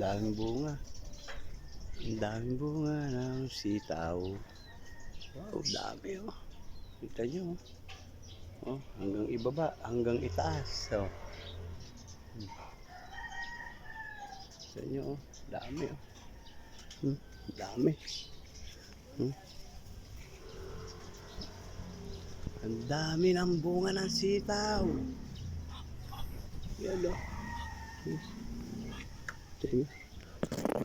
daming bunga. Ang daming bunga ng sitaw. Wow, dami oh. Kita nyo oh. Oh, hanggang ibaba, hanggang itaas. Oh. Hmm. Sa inyo oh, dami oh. Hmm, dami. Hmm. Ang dami ng bunga ng sitaw. Yan oh. Hmm. Tingnan.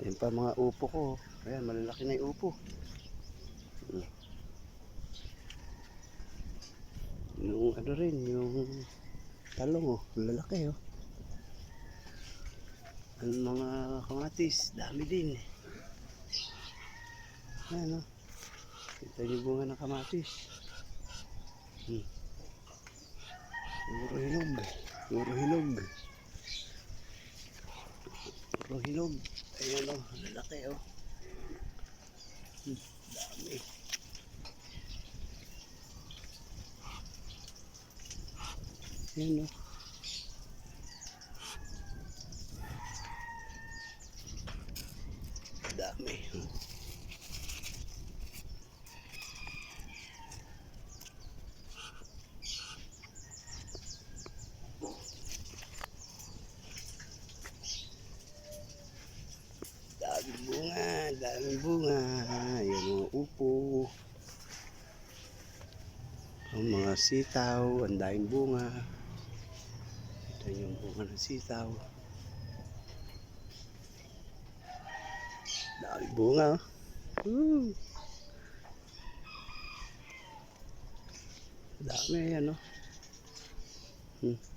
Yan pa mga upo ko. Ayan, malalaki na yung upo. Yung ano rin, yung talong oh, lalaki oh. Ang mga kamatis, dami din. Ayan oh. Kita niyo bunga ng kamatis. Hmm. Puro hinog. Puro hinog. Puro hinog. Ayan oh, lalaki oh. Hmm, dami. Ayan oh. Dami. Daming bunga, bunga. Ayan mga upo. Ang mga sitaw, ang daming bunga. Ito yung bunga ng sitaw. Daming bunga. Woo! Dami yan, no? Hmm.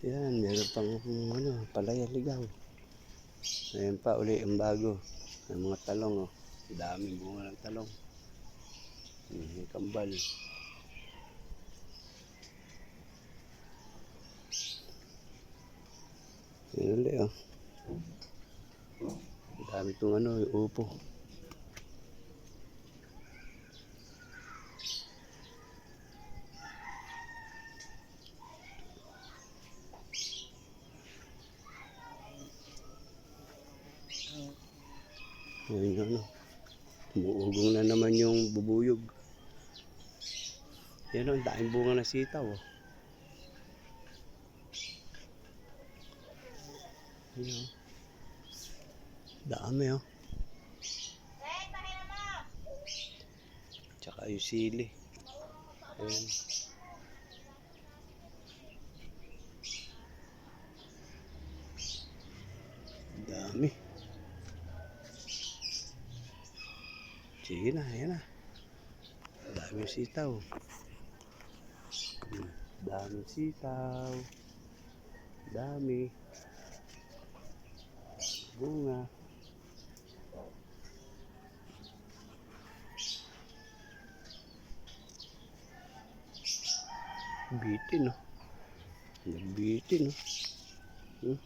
Yan, meron pang ano, palaya ligaw. Ayan pa uli ang bago. Ang mga talong, oh. Daming bunga ng talong. May kambal. Yan uli, oh. Dami itong ano, yung upo. Ayun ano. Umuugong na naman yung bubuyog. Yan o, ang daing bunga na sitaw. Oh. Yan o. Dami oh. Tsaka yung sili. Ayan. Dami. Sige na, ayan na. Dami sitaw. Hmm, Dami sitaw. Dami. Bunga. Bitin, no? Nagbitin, no? Hmm?